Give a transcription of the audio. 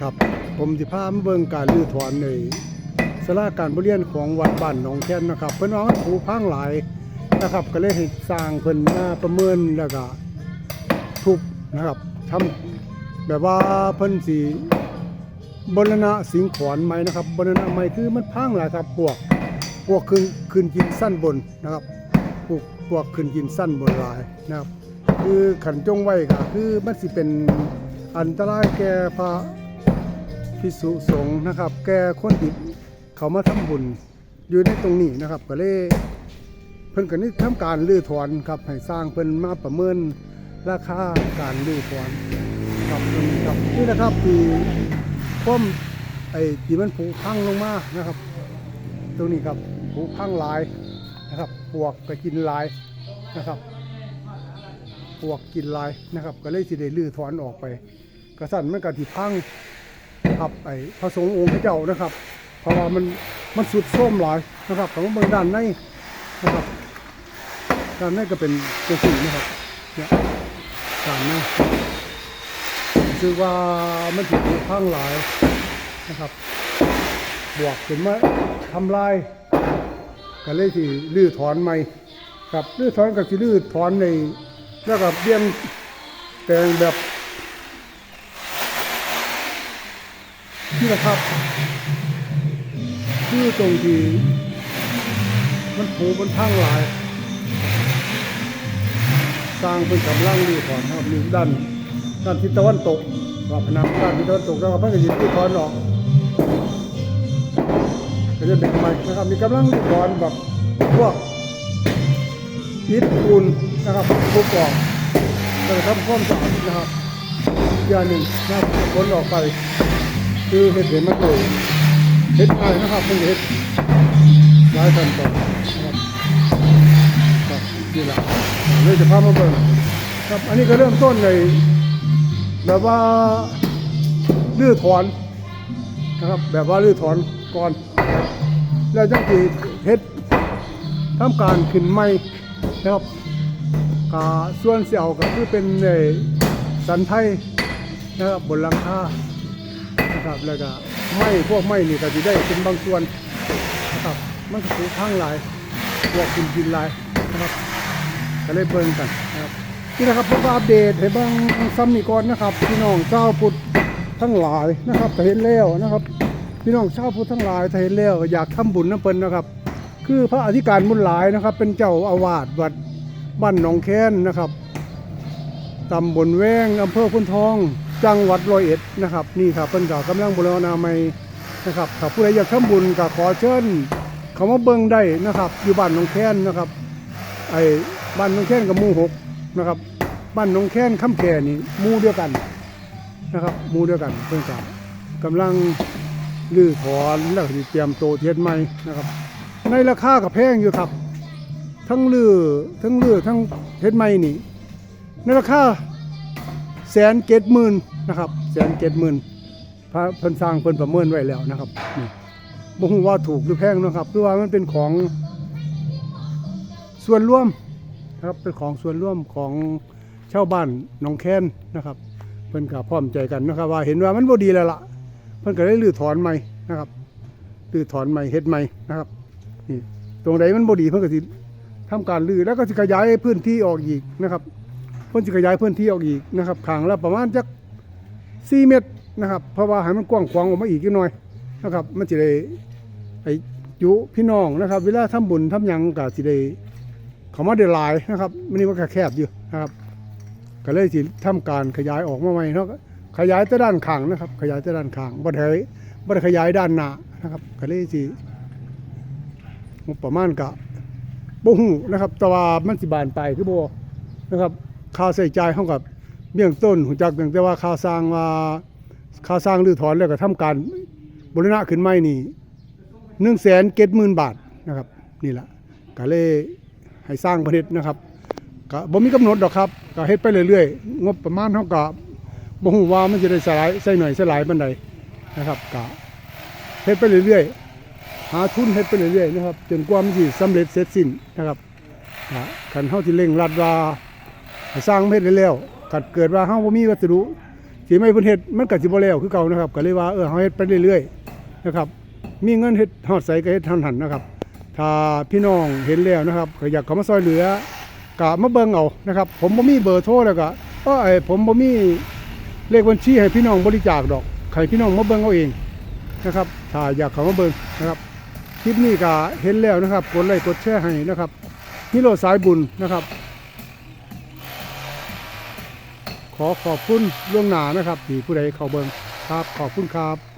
ครับ ผมสิพามาเบิ่งการรื้อถอนในสลาการบริเรียนของวัดบ้านหนองแคนนะครับ เพิ่นว่ามันผุพังหลายนะครับ ก็เลยให้สร้างเพิ่นมาประเมินแล้วก็ทุบนะครับทำแบบว่าเพิ่นสิบรณะสิงขอนไหมนะครับบรณะใหม่คือมันพังหลายครับพวกพวกขึ้นขึ้นกินสั้นบนนะครับพวกพวกขึ้นกินสั้นบนหลายนะครับ คือขันจงไว้ก็คือมันสิเป็นอันตรายแก่พระ พิสุสงฆ์นะครับ แก่คนที่เขามาทำบุญอยู่ในตรงนี้นะครับ ก็เลยเพิ่นก็นี่ทำการรื้อถอนครับให้สร้างเพิ่นมาประเมินราคาการรื้อถอนครับตรงนี้ครับนี่นะครับที่พ่มไอ้ที่มันผุพังลงมานะครับ ตรงนี้ครับผุพังหลายนะครับปวกก็กินหลายนะครับพวกกินลายนะครับ ก็เลยสิได้ลื้อถอนออกไป กระสันมันก็ที่พัง ครับไอ้พระสงฆ์องค์พระเจ้านะครับ เพราะว่ามันมันสุดโทรมหลายนะครับของเมืองด้านในนะครับด้านในก็เป็นตัวสีนะครับเนี่ยด้านในคือว่ามันถูกพังหลายนะครับ บวกขึ้นมาทำลายก็เลยที่ลื้อถอนใหม่ครับลื้อถอนกับที่ลื้อถอนในแล้วก็เบี้ยงแปลงแบบ นี่นะครับคือตรงที่มันผูมันพังหลาย สร้างเป็นกำลังดีก่อนครับมีด้านด้านทิศตะวันตกว่าพนังด้านทิศตะวันตกแล้วก็พระกฐินที่ถอนออกก็จะเป็นทำไมนะครับมีกำลังดีก่อนแบบพวกอิฐปูนนะครับทุบออกแล้วก็ทำความสะอาดนะครับอย่างหนึ่งนะครับผลออกไป คือเห็ดเห็นมันโตเห็ดอะไรนะครับเป็นเห็ดหลายขั้นตอนนะครับครับนี่แหละเลยจะพามาเบิ่งครับอันนี้ก็เริ่มต้นเลยแบบว่าลื้อถอนนะครับแบบว่าลื้อถอนก่อน แล้วจังสีเฮ็ดทำการขึ้นไม้นะครับกาส่วนเสี่ยวก็คือเป็นในสันไทยนะครับบนหลังคา นะครับ แล้วก็ไม้พวกไม้นี่ก็จะได้เป็นบางส่วนนะครับ มันก็ถูกข้างหลายพวกกินกินหลายนะครับก็เลยเบิ่งกันนะครับนี่นะครับผมก็อัปเดตให้เบางซ้ำนี่ก่อนนะครับพี่น้องเจ้าพุทธทั้งหลายนะครับถ้าเห็นแล้วนะครับ พี่น้องชาวพุทธทั้งหลายถ้าเห็นแล้วอยากทำบุญน้ำเปิ้นนะครับ คือพระอธิการบุญหลายนะครับ เป็นเจ้าอาวาสวัดบ้านหนองแค้นนะครับตำบลแวงอำเภอพุนทอง จังหวัดร้อยเอ็ดนะครับนี่ครับเพิ่นก็กำลังบูรณาใหม่นะครับถ้าผู้ใดอยากทำบุญก็ขอเชิญเขามาเบิ่งได้นะครับอยู่บ้านหนองแค้นนะครับไอ้บ้านหนองแค้นกับหมู่หกนะครับบ้านหนองแค้นข้ามแก่นี่หมู่เดียวกันนะครับหมู่เดียวกันเพิ่นก็กำลังรื้อถอนแล้วก็เตรียมโตเทียนใหม่นะครับ ในราคากับแพงอยู่ครับ ทั้งลือทั้งลือทั้งเฮ็ดใหม่นี่ในราคา แสนเจ็ดหมื่นนะครับแสนเจ็ดหมื่นพระเพิ่นสร้างเพิ่นประเมินไว้แล้วนะครับนี่บ่ฮู้ว่าถูกหรือแพงนะครับคือว่ามันเป็นของส่วนร่วมนะครับเป็นของส่วนร่วมของชาวบ้านหนองแคนนะครับ เพิ่นก็พร้อมใจกันนะครับ ว่าเห็นว่ามันบ่ดีแล้วล่ะ เพิ่นก็เลยรื้อถอนใหม่นะครับรื้อถอนใหม่เฮ็ดใหม่นะครับนี่ตรงไหนมันบดีเพิ่นก็สิทำการรื้อแล้วก็สิขยายพื้นที่ออกอีกนะครับ เพิ่นสิขยายพื้นที่ออกอีกนะครับขางละประมาณจัก4เมตรนะครับ เพราะว่าให้มันกว้างขวางออกมาอีกนิดหน่อยนะครับ มันสิได้ไอ้จุพี่น้องนะครับ เวลาทำบุญทำหยังก็สิได้เขามาได้หลายนะครับมันนี่มันก็แคบอยู่นะครับก็เลยสิทำการขยายออกมาใหม่เนาะขยายแต่ด้านข้างนะครับ ขยายแต่ด้านข้างบ่ได้บ่ได้ขยายด้านหน้านะครับก็เลยสิประมาณกะบ่ฮู้นะครับ แต่ว่ามันสิบานไปคือบ่นะครับ ค่าใช้จ่ายเฮากับเบื้องต้นหูจักเพียงแต่ว่าค่าสร้างว่าค่าสร้างหรือถอนแล้วก็ทำการบูรณะขึ้นใหม่นี่170,000บาทนะครับนี่แหละก็เลยให้สร้างประเทศนะครับก็บ่มีกำหนดดอกครับก็เฮ็ดไปเรื่อยๆงบประมาณเฮาก็บ่ฮู้ว่ามันจะได้สลายใส่หน่อยสลายปานใดนะครับก็เฮ็ดไปเรื่อยๆหาทุนเฮ็ดไปเรื่อยๆนะครับจนกว่ามันสิสำเร็จเสร็จสิ้นนะครับคันเฮาสิเร่งรัดว่า ให้สร้างเฮ็ดได้แล้วกัดเกิดว่าเฮาบ่มีวัสดุสิไม่เพิ่นเฮ็ดมันก็สิบ่แล้วคือเก่านะครับก็เลยว่าเออเฮาเฮ็ดไปเรื่อยๆนะครับมีเงินเฮ็ดฮอดใสก็เฮ็ดทันหันนะครับ ถ้าพี่น้องเห็นแล้วนะครับก็อยากเข้ามาซอยเหลือก็มาเบิ่งเอานะครับ ผมบ่มีเบอร์โทรแล้วก็เอ้ผมบ่มีเลขบัญชีให้พี่น้องบริจาคดอกให้พี่น้องมาเบิ่งเอาเองนะครับ ถ้าอยากเข้ามาเบิ่งนะครับคลิปนี้ก็เห็นแล้วนะครับกดไลค์กดแชร์ให้นะครับฮิโรสายบุญนะครับ ขอขอบคุณล่วงหน้านะครับที่ผู้ใดเข้าเบิงครับขอบคุณครับ